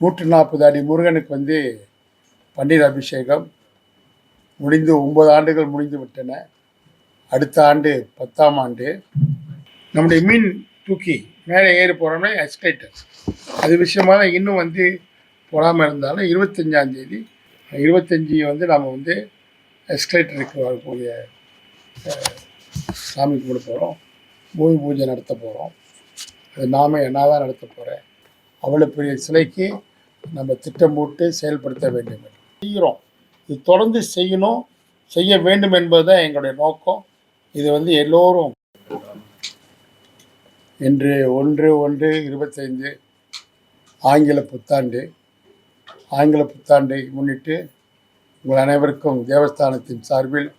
நூற்றி நாற்பது அடி முருகனுக்கு வந்து பன்னீர் அபிஷேகம் முடிந்து ஒன்பது ஆண்டுகள் முடிந்து விட்டன. அடுத்த ஆண்டு பத்தாம் ஆண்டு. நம்முடைய மீன் தூக்கி மேலே ஏறி போகிறோம்னா எஸ்கலேட்டர் அது விஷயமா இன்னும் வந்து போகாமல் இருந்தாலும் இருபத்தஞ்சாந்தேதி இருபத்தஞ்சி வந்து நாம் வந்து எஸ்கலேட்டருக்கு வரக்கூடிய சாமி கும்பிட போகிறோம் பூமி பூஜை நடத்த போகிறோம் அது நாம என்ன தான் நடத்த போகிறேன் அவ்வளோ பெரிய சிலைக்கு நம்ம திட்டம் போட்டு செயல்படுத்த வேண்டும். செய்கிறோம். இது தொடர்ந்து செய்யணும். செய்ய வேண்டும் என்பது தான் எங்களுடைய நோக்கம். இது வந்து எல்லோரும் இன்று ஒன்று ஒன்று இருபத்தைந்து ஆங்கில புத்தாண்டு ஆங்கில புத்தாண்டை முன்னிட்டு உங்கள் அனைவருக்கும் தேவஸ்தானத்தின் சார்பில்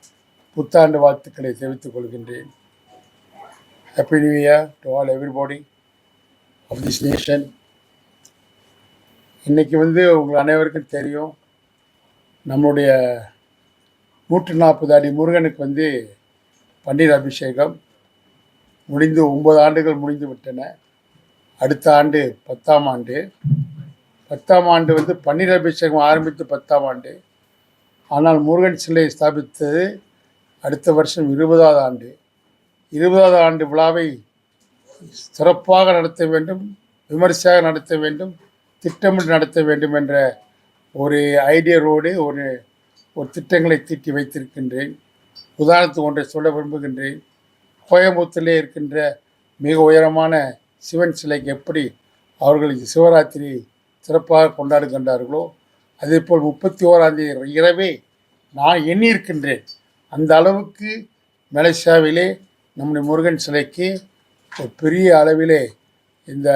புத்தாண்டு வாழ்த்துக்களை தெரிவித்துக் கொள்கின்றேன். Happy new year to all everybody of this nation இன்றைக்கி வந்து உங்கள் அனைவருக்கும் தெரியும் நம்முடைய நூற்று நாற்பது அடி முருகனுக்கு வந்து பன்னீர் அபிஷேகம் முடிந்து ஒன்பது ஆண்டுகள் முடிந்து விட்டன. அடுத்த ஆண்டு பத்தாம் ஆண்டு. பத்தாம் ஆண்டு வந்து பன்னீர் அபிஷேகம் ஆரம்பித்து பத்தாம் ஆண்டு. ஆனால் முருகன் சிலை ஸ்தாபித்தது அடுத்த வருஷம் இருபதாவது ஆண்டு. இருபதாவது ஆண்டு விழாவை சிறப்பாக நடத்த வேண்டும் விமர்சையாக நடத்த வேண்டும். திட்டமிட்டு நடத்த வேண்டும் என்ற ஒரு ஐடியரோடு ஒரு ஒரு திட்டங்களை தீட்டி வைத்திருக்கின்றேன். உதாரணத்துக்கு ஒன்றை சொல்ல விரும்புகின்றேன். கோயம்புத்தூரிலே இருக்கின்ற மிக உயரமான சிவன் சிலைக்கு எப்படி அவர்களுக்கு சிவராத்திரி சிறப்பாக கொண்டாடுகின்றார்களோ அதேபோல் முப்பத்தி ஓராந்தேதி இரவே நான் எண்ணியிருக்கின்றேன். அந்த அளவுக்கு மலேசியாவிலே நம்முடைய முருகன் சிலைக்கு ஒரு பெரிய அளவிலே இந்த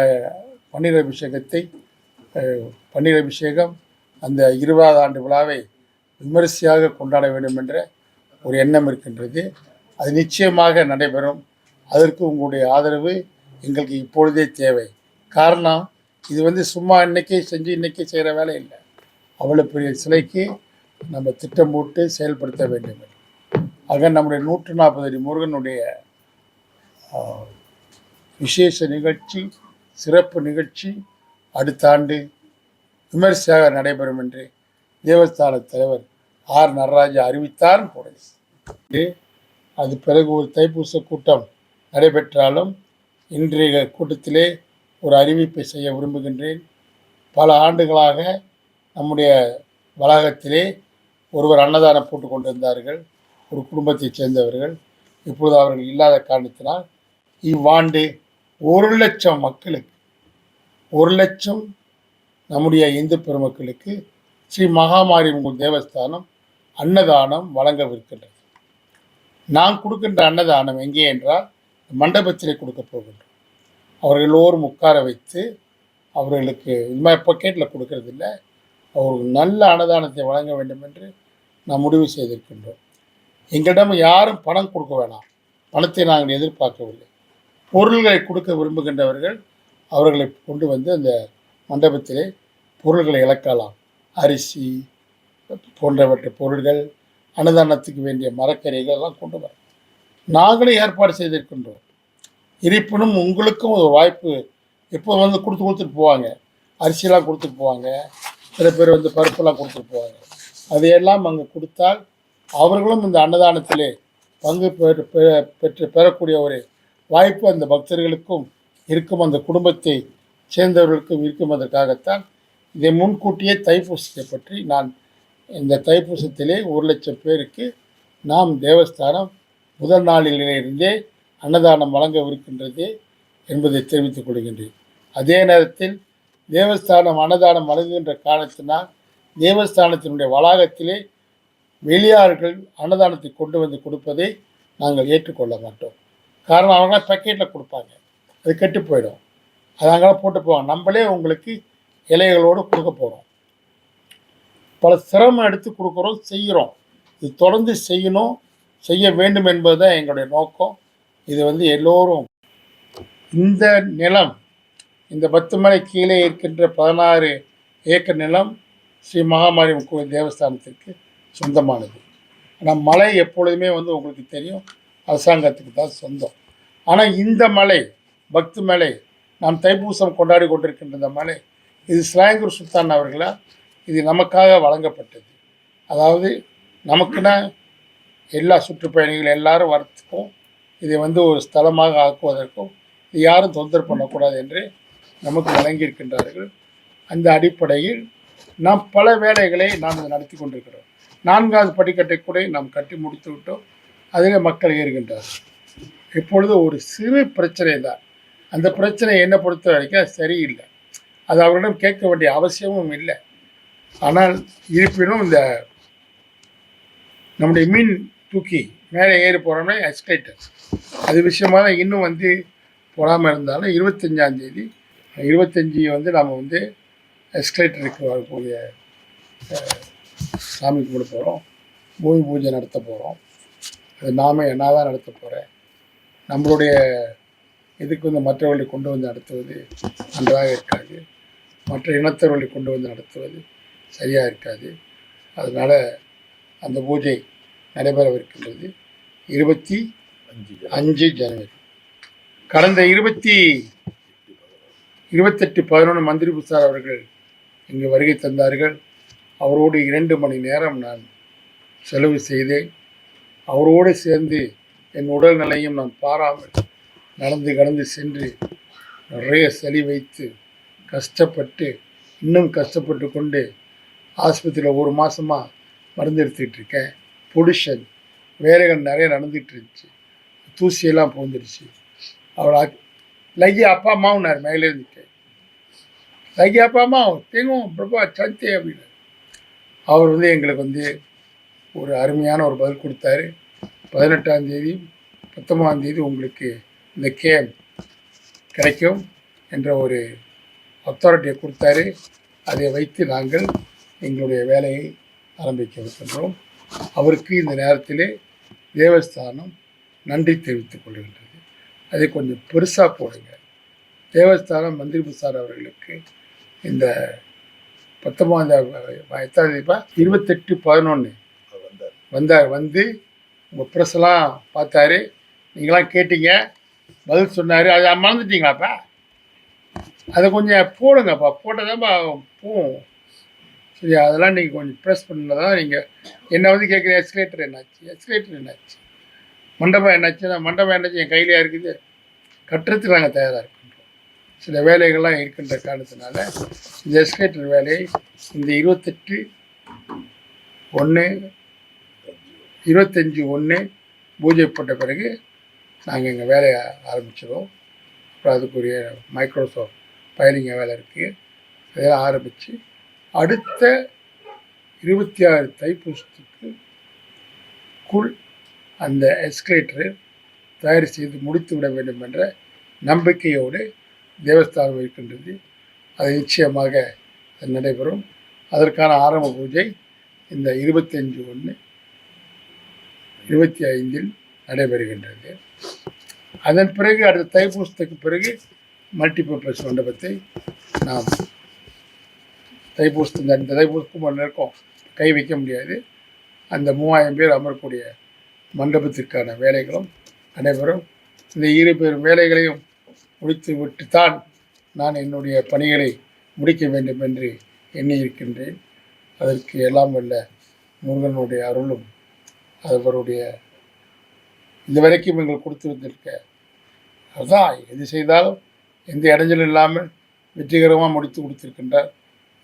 பன்னீர் அபிஷேகத்தை பன்னீர் அபிஷேகம் அந்த இருபதாவது ஆண்டு விழாவை விமரிசையாக கொண்டாட வேண்டும் என்ற ஒரு எண்ணம் இருக்கின்றது. அது நிச்சயமாக நடைபெறும். அதற்கு உங்களுடைய ஆதரவு எங்களுக்கு இப்பொழுதே தேவை. காரணம் இது வந்து சும்மா இன்னைக்கே செஞ்சு இன்றைக்கே செய்கிற வேலை இல்லை. அவ்வளோ பெரிய சிலைக்கு நம்ம திட்டம் போட்டு செயல்படுத்த வேண்டும். ஆக நம்முடைய நூற்று நாற்பது அடி முருகனுடைய விசேஷ நிகழ்ச்சி சிறப்பு நிகழ்ச்சி அடுத்த ஆண்டு விமர்சையாக நடைபெறும் என்று தேவஸ்தான தலைவர் ஆர். நடராஜா அறிவித்தார். போனது அது பிறகு ஒரு தைப்பூச கூட்டம் நடைபெற்றாலும் இன்றைய கூட்டத்திலே ஒரு அறிவிப்பை செய்ய விரும்புகின்றேன். பல ஆண்டுகளாக நம்முடைய வளாகத்திலே ஒருவர் அன்னதானம் போட்டு கொண்டிருந்தார்கள். ஒரு குடும்பத்தைச் சேர்ந்தவர்கள். இப்பொழுது அவர்கள் இல்லாத காரணத்தினால் இவ்வாண்டு ஒரு லட்சம் மக்களுக்கு ஒரு லட்சம் நம்முடைய இந்து பெருமக்களுக்கு ஸ்ரீ மகாமாரி உங்கள் தேவஸ்தானம் அன்னதானம் வழங்கவிருக்கின்றது. நான் கொடுக்கின்ற அன்னதானம் எங்கே என்றால் மண்டபத்திலே கொடுக்க போகின்றோம். அவர்கள் எல்லோரும் உட்கார வைத்து அவர்களுக்கு இது மாதிரி பக்கெட்டில் கொடுக்கறதில்ல அவர்களுக்கு நல்ல அன்னதானத்தை வழங்க வேண்டும் என்று நாம் முடிவு செய்திருக்கின்றோம். எங்களிடம் யாரும் பணம் கொடுக்க வேணாம். பணத்தை நாங்கள் எதிர்பார்க்கவில்லை. பொருள்களை கொடுக்க விரும்புகின்றவர்கள் அவர்களை கொண்டு வந்து அந்த மண்டபத்திலே பொருள்களை இழக்கலாம். அரிசி போன்றவற்றை பொருள்கள் அன்னதானத்துக்கு வேண்டிய மரக்கறிகள் எல்லாம் கொண்டு வர. நாங்களே ஏற்பாடு செய்திருக்கின்றோம். இருப்பினும் உங்களுக்கும் ஒரு வாய்ப்பு எப்போ வந்து கொடுத்து கொடுத்துட்டு போவாங்க. அரிசியெல்லாம் கொடுத்துட்டு போவாங்க. சில பேர் வந்து பருப்பெல்லாம் கொடுத்துட்டு போவாங்க. அதையெல்லாம் அங்கே கொடுத்தால் அவர்களும் இந்த அன்னதானத்திலே பங்கு பெற்று பெ- பெற்று பெறக்கூடிய ஒரு வாய்ப்பு அந்த பக்தர்களுக்கும் இருக்கும் அந்த குடும்பத்தை சேர்ந்தவர்களுக்கும் இருக்கும் அதற்காகத்தான் இதை முன்கூட்டியே தைப்பூசத்தை பற்றி நான் இந்த தைப்பூசத்திலே ஒரு லட்சம் பேருக்கு நாம் தேவஸ்தானம் முதல் நாளிலிருந்தே அன்னதானம் வழங்கவிருக்கின்றது என்பதை தெரிவித்துக் கொள்கின்றேன். அதே நேரத்தில் தேவஸ்தானம் அன்னதானம் வழங்குகின்ற காரணத்தினால் தேவஸ்தானத்தினுடைய வளாகத்திலே வெளியார்கள் அன்னதானத்தை கொண்டு வந்து கொடுப்பதை நாங்கள் ஏற்றுக்கொள்ள மாட்டோம். காரணம் அவங்க பக்கெட்டில் கொடுப்பாங்க. அது கெட்டு போயிடும். அது அங்கே போட்டு போவாங்க நம்மளே உங்களுக்கு இலைகளோடு கொடுக்க போகிறோம் பல சிரமம் எடுத்து கொடுக்குறோம் செய்கிறோம். இது தொடர்ந்து செய்யணும் செய்ய வேண்டும் என்பது தான் எங்களுடைய நோக்கம். இது வந்து எல்லோரும் இந்த நிலம் இந்த பத்து மலை கீழே இருக்கின்ற பதினாறு ஏக்கர் நிலம் ஸ்ரீ மகாமாரி கோயில் தேவஸ்தானத்திற்கு சொந்தமானது. ஆனால் மலை எப்பொழுதுமே வந்து உங்களுக்கு தெரியும். அரசாங்கத்துக்கு தான் சொந்தம். ஆனால் இந்த மலை பக்தி மேலே நாம் தைப்பூசம் கொண்டாடி கொண்டிருக்கின்ற இந்த மலை இது ஸ்லாங்கூர் சுல்தான் அவர்களால் இது நமக்காக வழங்கப்பட்டது. அதாவது நமக்குன்னா எல்லா சுற்றுப்பயணிகள் எல்லாரும் வரத்துக்கும் இதை வந்து ஒரு ஸ்தலமாக ஆக்குவதற்கும் யாரும் தொந்தரவு பண்ணக்கூடாது என்று நமக்கு வழங்கியிருக்கின்றார்கள். அந்த அடிப்படையில் நாம் பல வேலைகளை நாம் நடத்தி கொண்டிருக்கிறோம். நான்காவது படிக்கட்டை கூட நாம் கட்டி முடித்து விட்டோம் அதில் மக்கள் ஏறுகின்றார்கள். இப்பொழுது ஒரு சிறு பிரச்சனை தான் அந்த பிரச்சனை என்னை பொறுத்த வரைக்கும் அது சரியில்லை. அது அவரிடம் கேட்க வேண்டிய அவசியமும் இல்லை. ஆனால் இருப்பினும் இந்த நம்முடைய மீன் தூக்கி மேலே ஏறி போகிறோம்னா எஸ்கலேட்டர் அது விஷயமா இன்னும் வந்து போகாமல் இருந்தாலும் இருபத்தஞ்சாந்தேதி இருபத்தஞ்சி வந்து நாம் வந்து எஸ்கலேட்டருக்கு வரக்கூடிய சாமி கும்பிட போகிறோம் பூமி பூஜை நடத்த போகிறோம் அது நாம என்ன தான் நடத்த போகிறேன் நம்மளுடைய இதுக்கு வந்து மற்றவர்களை கொண்டு வந்து நடத்துவது நன்றாக இருக்காது. மற்ற இனத்தவர்களை கொண்டு வந்து நடத்துவது சரியாக இருக்காது. அதனால் அந்த பூஜை நடைபெறவிருக்கின்றது. இருபத்தி அஞ்சு ஜனவரி. கடந்த இருபத்தி இருபத்தெட்டு பதினொன்று மந்திரி புசார் அவர்கள் இங்கு வருகை தந்தார்கள். அவரோடு இரண்டு மணி நேரம் நான் செலவு செய்தேன். அவரோடு சேர்ந்து என் உடல் நிலையும் நான் பாராமல் நடந்து கடந்து சென்று நிறைய சளி வைத்து கஷ்டப்பட்டு இன்னும் கஷ்டப்பட்டு கொண்டு ஆஸ்பத்திரியில் ஒரு மாதமாக மருந்து எடுத்துக்கிட்டு இருக்கேன் பொடிஷன் வேலைகள் நிறைய நடந்துகிட்டு இருந்துச்சு. தூசியெல்லாம் போந்துடுச்சு அவளை லகி அப்பா அம்மாவுனார் மேலே இருந்துட்டு லகி அப்பா அம்மா தேங்கும் பிரபா சந்தே அப்படின்னு அவர் வந்து எங்களுக்கு வந்து ஒரு அருமையான ஒரு பதில் கொடுத்தாரு. பதினெட்டாம் தேதி பத்தொன்பதாம் தேதி உங்களுக்கு இந்த கேம் கிடைக்கும் என்ற ஒரு அத்தாரிட்டியை கொடுத்தாரு. அதை வைத்து நாங்கள் எங்களுடைய வேலையை ஆரம்பிக்க இருக்கின்றோம் அவருக்கு இந்த நேரத்திலே தேவஸ்தானம் நன்றி தெரிவித்துக் கொள்கின்றது. அதை கொஞ்சம் பெருசாக போடுங்க. தேவஸ்தானம் மந்திரி புசார் அவர்களுக்கு இந்த பத்தொன்பதாம் எத்தாம் தேதிப்பா இருபத்தெட்டு பதினொன்று வந்தார். வந்து உங்கள் ப்ரெஸ்லாம் பார்த்தாரு. நீங்களாம் கேட்டீங்க. பதில் சொன்னார். அதை மறந்துட்டீங்களாப்பா அதை கொஞ்சம் போடுங்கப்பா. போட்டதாப்பா போகும். சரி அதெல்லாம் நீங்கள் கொஞ்சம் ப்ரெஸ் பண்ணதான் நீங்கள் என்னை வந்து கேட்குற எஸ்கலேட்டர் என்னாச்சு? எஸ்கலேட்டர் என்னாச்சு? மண்டபம் என்னாச்சுன்னா மண்டபம் என்னாச்சு? என் கையிலே இருக்குது? கட்டுறதுக்கு நாங்கள் தயாராக இருக்கின்றோம் சில வேலைகள்லாம் இருக்கின்ற காரணத்தினால இந்த எஸ்கலேட்டர் வேலையை இந்த இருபத்தெட்டு ஒன்று இருபத்தஞ்சி ஒன்று பூஜை போட்ட பிறகு நாங்கள் எங்கள் வேலையை ஆரம்பிச்சிடுவோம் அப்புறம் அதுக்குரிய மைக்ரோசாஃப்ட் ஃபைலிங்க வேலை இருக்குது அதெல்லாம் ஆரம்பித்து அடுத்த இருபத்தி ஆறு தைப்பூசத்துக்கு குள் அந்த எஸ்கலேட்டரை தயார் செய்து முடித்து விட வேண்டும் என்ற நம்பிக்கையோடு தேவஸ்தானம் இருக்கின்றது. அது நிச்சயமாக நடைபெறும். அதற்கான ஆரம்ப பூஜை இந்த இருபத்தஞ்சு ஒன்று இருபத்தி ஐந்தில் நடைபெறுகின்றது. அதன் பிறகு அடுத்த தைப்பூசத்துக்கு பிறகு மல்டிபர்பஸ் மண்டபத்தை நாம் தைப்பூசத்து அந்த தைப்பூசத்துக்கு ஒன்று இருக்கும். கை வைக்க முடியாது. அந்த மூவாயிரம் பேர் அமரக்கூடிய மண்டபத்திற்கான வேலைகளும் நடைபெறும். இந்த இரு பெரும் வேலைகளையும் முடித்து விட்டுத்தான் நான் என்னுடைய பணிகளை முடிக்க வேண்டும் என்று எண்ணி இருக்கின்றேன் அதற்கு எல்லாம் வல்ல முருகனுடைய அருளும் அவருடைய இதுவரைக்கும் எங்களுக்கு கொடுத்து வந்திருக்க அதுதான் எது செய்தாலும் எந்த இடைஞ்சலும் இல்லாமல் வெற்றிகரமாக முடித்து கொடுத்திருக்கின்றார்.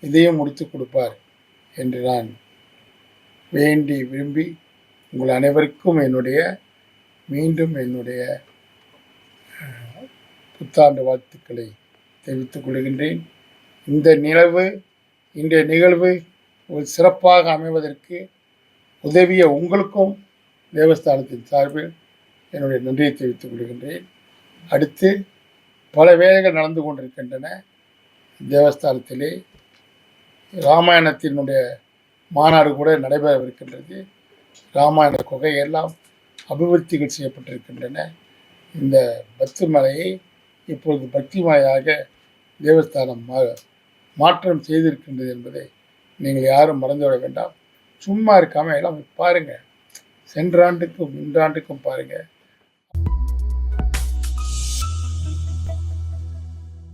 இதையும் முடித்து கொடுப்பார் என்று நான் வேண்டி விரும்பி உங்கள் அனைவருக்கும் என்னுடைய மீண்டும் என்னுடைய புத்தாண்டு வாழ்த்துக்களை தெரிவித்துக் கொள்கின்றேன். இந்த நிகழ்வு இன்றைய நிகழ்வு ஒரு சிறப்பாக அமைவதற்கு உதவிய உங்களுக்கும் தேவஸ்தானத்தின் சார்பில் என்னுடைய நன்றியை தெரிவித்துக் கொள்கின்றேன். அடுத்து பல வேலைகள் நடந்து கொண்டிருக்கின்றன. தேவஸ்தானத்திலே ராமாயணத்தினுடைய மாநாடு கூட நடைபெறவிருக்கின்றது. ராமாயண குகை எல்லாம் அபிவிருத்திகள் செய்யப்பட்டிருக்கின்றன. இந்த பக்தி மலையை இப்பொழுது பக்தி மலையாக தேவஸ்தானம் மா மாற்றம் செய்திருக்கின்றது என்பதை நீங்கள் யாரும் மறந்துவிட வேண்டாம். சும்மா இருக்காமல் எல்லாம் பாருங்கள் சென்ற ஆண்டுக்கும் இந்த ஆண்டுக்கும் பாருங்கள்